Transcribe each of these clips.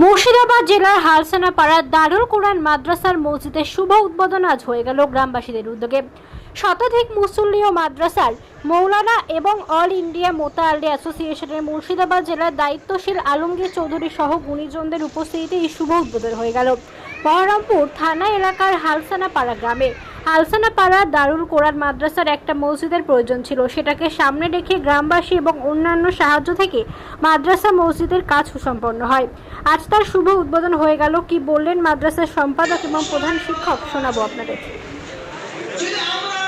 মুর্শিদাবাদ জেলার হালসানা পাড়ার দারুল কোরআন মাদ্রাসার মসজিদের শুভ উদ্বোধন আজ হয়ে গেল গ্রামবাসীদের উদ্যোগে। শতাধিক মুসল্লি ও মাদ্রাসার মৌলানা এবং অল ইন্ডিয়া মোতাল্লি অ্যাসোসিয়েশনের মুর্শিদাবাদ জেলার দায়িত্বশীল আলমগীর চৌধুরী সহ গুণীজনদের উপস্থিতিতে এই শুভ উদ্বোধন হয়ে গেল। বহরমপুর থানা এলাকার হালসানা পাড়া গ্রামে হালসানা পাড়া দারুল কোরআন মাদ্রাসার একটা মসজিদের প্রয়োজন ছিল। সেটাকে সামনে রেখে গ্রামবাসী এবং অন্যান্য সাহায্য থেকে মাদ্রাসা মসজিদের কাজ সুসম্পন্ন হয়। আজ তার শুভ উদ্বোধন হয়ে গেল। কি বললেন মাদ্রাসার সম্পাদক এবং প্রধান শিক্ষক শোনাবো আপনাদের যদি আমরা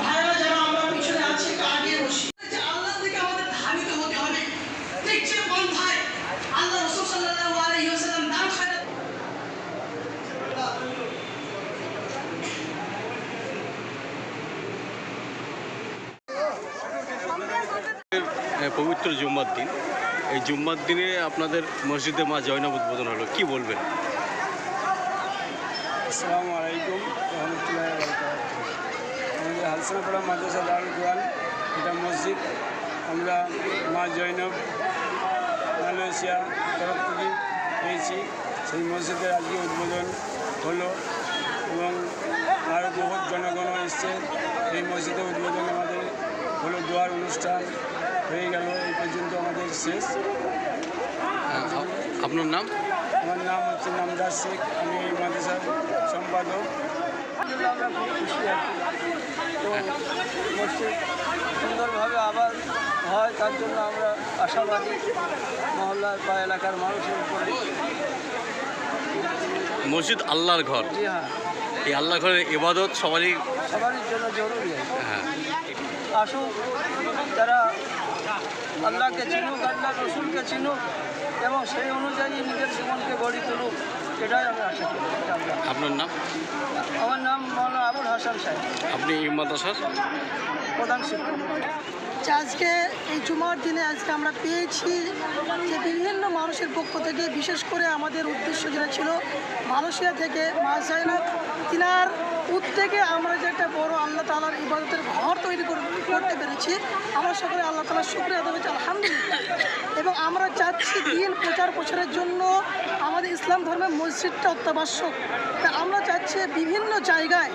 ভাইরা যারা আমরা পিছনে আছি একটু আগিয়ে বসি যে আল্লাহ থেকে আমাদের ধাবিত হতে হবে ঠিক যে পন্থায় আল্লাহ রসুল সাল্লাল্লাহু আলাইহি ওয়াসাল্লাম দান খায় এ, পবিত্র জুম্মার দিন। এই জুম্মার দিনে আপনাদের মসজিদে মা জয়নব উদ্বোধন হলো। কি বলবেন? আসসালামু আলাইকুম, রহমতুল্লাহ আমাদের হালসানাপাড়া মাদ্রাসা দারুল কোরআন, এটা মসজিদ। আমরা মা জৈনব মালয়েশিয়া তরফ থেকে পেয়েছি। সেই মসজিদের আজকে উদ্বোধন হলো এবং আরও বহু জনগণ এসছে। এই মসজিদে উদ্বোধন আমাদের হলো দোয়ার অনুষ্ঠান হয়ে গেল এই পর্যন্ত আমাদের শেষ। আপনার নাম? আমার নাম হচ্ছে নামদাস শেখ আমি এই মাদ্রাসার সম্পাদক। আমরা খুব খুশি তো মসজিদ সুন্দরভাবে আবার হয় তার জন্য আমরা আশাবাদী মহল্লার বা এলাকার মানুষের উপরে। মসজিদ আল্লাহর ঘর। হ্যাঁ। এই আল্লাহ ঘরের ইবাদত সবারই সবারই জন্য জরুরি হ্যাঁ। আসুক তারা আল্লাহকে চিনুক আল্লাহ রসুলকে চিনুক এবং সেই অনুযায়ী নিজের জীবনকে গড়ে তুলুক এটাই আমি আশা করি। আপনার নাম? আমার নাম মৌলানা আবুল হাসান সাহেব। আপনি মাদ্রাসার? প্রধান শিক্ষক। যে আজকে এই জুমার দিনে আজকে আমরা পেয়েছি যে বিভিন্ন মানুষের পক্ষ থেকে বিশেষ করে আমাদের উদ্দেশ্য যেটা ছিল মালয়েশিয়া থেকে মা জাইনাব তিনার উদ্যোগে আমরা যে একটা বড় আল্লাহ তালার ইবাদতের ঘর তৈরি কর- করতে পেরেছি, আমরা সকলে আল্লাহ তালার শুক্রিয়া আদায় আলহামদুলিল্লাহ। এবং আমরা চাচ্ছি দিন প্রচার প্রচারের জন্য ইসলাম ধর্মের মসজিদটা অত্যাবশ্যক। তা আমরা চাচ্ছি বিভিন্ন জায়গায়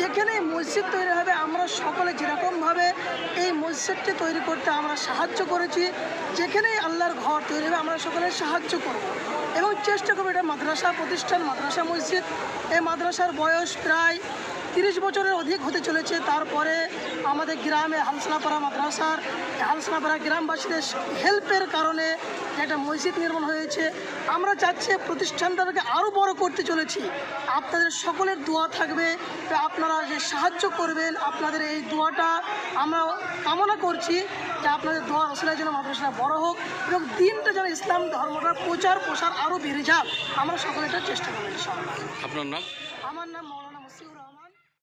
যেখানে মসজিদ তৈরি হবে, আমরা সকলে যেরকমভাবে এই মসজিদটি তৈরি করতে আমরা সাহায্য করেছি, যেখানেই আল্লাহর ঘর তৈরি হবে, আমরা সকলে সাহায্য করব। এবং চেষ্টা করব এটা মাদ্রাসা প্রতিষ্ঠান, মাদ্রাসা মসজিদ। এই মাদ্রাসার বয়স প্রায় তিরিশ বছরের অধিক হতে চলেছে। তারপরে আমাদের গ্রামে হালসনাপাড়া মাদ্রাসার এই হালসনাপাড়া গ্রামবাসীদের হেল্পের কারণে একটা মসজিদ নির্মাণ হয়েছে। আমরা চাচ্ছি প্রতিষ্ঠানটাকে আরও বড় করতে চলেছি। আপনাদের সকলের দোয়া থাকবে। আপনারা যে সাহায্য করবেন আপনাদের এই দোয়াটা আমরা কামনা করছি যে আপনাদের দোয়া রসুলের যেন মাদ্রাসাটা বড় হোক এবং দিনটা যেন ইসলাম ধর্মটা প্রচার প্রসার আরও বেড়ে যাক। আমরা সকলে এটা চেষ্টা করব ইনশাআল্লাহ। আপনার নাম? আমার নাম